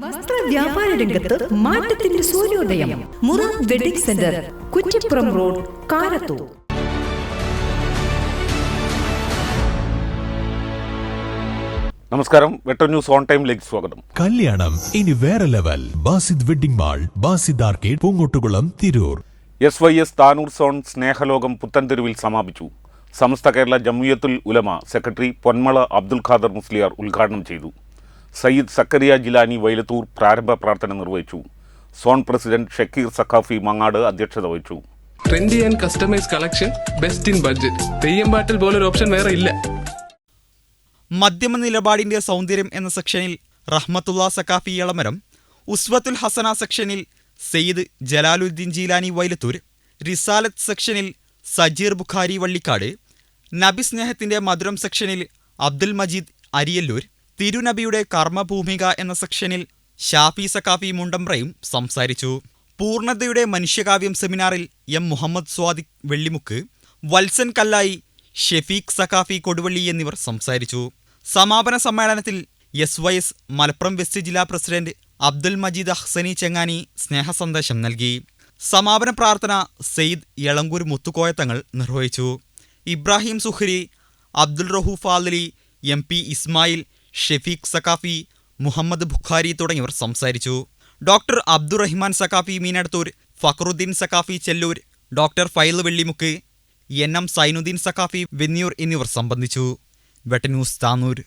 വസ്ത്ര വ്യാപാര രംഗത്ത് മാറ്റത്തിന്റെ സൂര്യോദയം. Mura wedding centre Kuttippuram road Karathur. നമസ്കാരം. വെട്ടർ ന്യൂസ് ഓൺ ടൈമിലേക്ക് സ്വാഗതം. കല്യാണം ഇനി വേറെ level. Basid wedding mall Basid arcade Poonkottukulam Tirur. S Y S Tanur zone സ്നേഹലോകം പുത്തൻതെരുവിൽ സമാപിച്ചു. സമസ്ത കേരള ജമിയത്തുൽ ഉലമ സെക്രട്ടറി പൊന്മള അബ്ദുൽ ഖാദർ മുസ്ലിയാർ ഉദ്ഘാടനം ചെയ്തു. സയ്യിദ് സക്കറിയ ജിലാനി വൈലത്തൂർ പ്രാരംഭ പ്രാർത്ഥന നിർവഹിച്ചു. സോൺ പ്രസിഡന്റ് ഷക്കീർ സഖാഫി മങ്ങാട് അധ്യക്ഷത വഹിച്ചു. Trendy and customise collection best in budget Theyyam പാട്ടിൽ പോലൊരു ഓപ്ഷൻ വേറെ ഇല്ല. മധ്യമ നിലപാടിന്റെ സൗന്ദര്യം എന്ന സെക്ഷനിൽ റഹ്മത്തുള്ള സഖാഫി ഇളമരം ഉസ്വത്തുൽ ഹസന സെക്ഷനിൽ സെയ്ദ് ജലാലുദ്ദീൻ ജീലാനി വൈലത്തൂർ റിസാലത്ത് സെക്ഷനിൽ സജീർ ബുഖാരി വള്ളിക്കാട് നബി സ്നേഹത്തിന്റെ മധുരം സെക്ഷനിൽ അബ്ദുൽ മജീദ് അരിയല്ലൂർ തിരുനബിയുടെ കർമ്മഭൂമിക എന്ന സെക്ഷനിൽ ഷാഫി സക്കാഫി മുണ്ടമ്പ്രയും സംസാരിച്ചു. പൂർണതയുടെ മനുഷ്യകാവ്യം സെമിനാറിൽ എം. മുഹമ്മദ് സ്വാദിഖ് വെള്ളിമുക്ക് വത്സൻ കല്ലായി ഷെഫീഖ് സക്കാഫി കൊടുവള്ളി എന്നിവർ സംസാരിച്ചു. സമാപന സമ്മേളനത്തിൽ S Y S Malappuram west ജില്ലാ പ്രസിഡന്റ് അബ്ദുൽ മജീദ് അഹ്സനി ചെങ്ങാനി സ്നേഹസന്ദേശം നൽകി. സമാപന പ്രാർത്ഥന സെയ്ദ് എളങ്കൂർ മുത്തുക്കോയത്തങ്ങൾ നിർവഹിച്ചു. ഇബ്രാഹിം സുഹരി അബ്ദുൽ റഹൂഫ് ആദലി എം പി ഇസ്മായിൽ ഷെഫീഖ് സക്കാഫി മുഹമ്മദ് ബുഖാരി തുടങ്ങിയവർ സംസാരിച്ചു. Doctor Abdurahiman Saqafi Meenadathur Fakhruddin Saqafi Chellur doctor Fayil Vellimukku N M Zainuddin Saqafi Venniyur എന്നിവർ സംബന്ധിച്ചു. വെട്ടന്യൂസ് താനൂർ.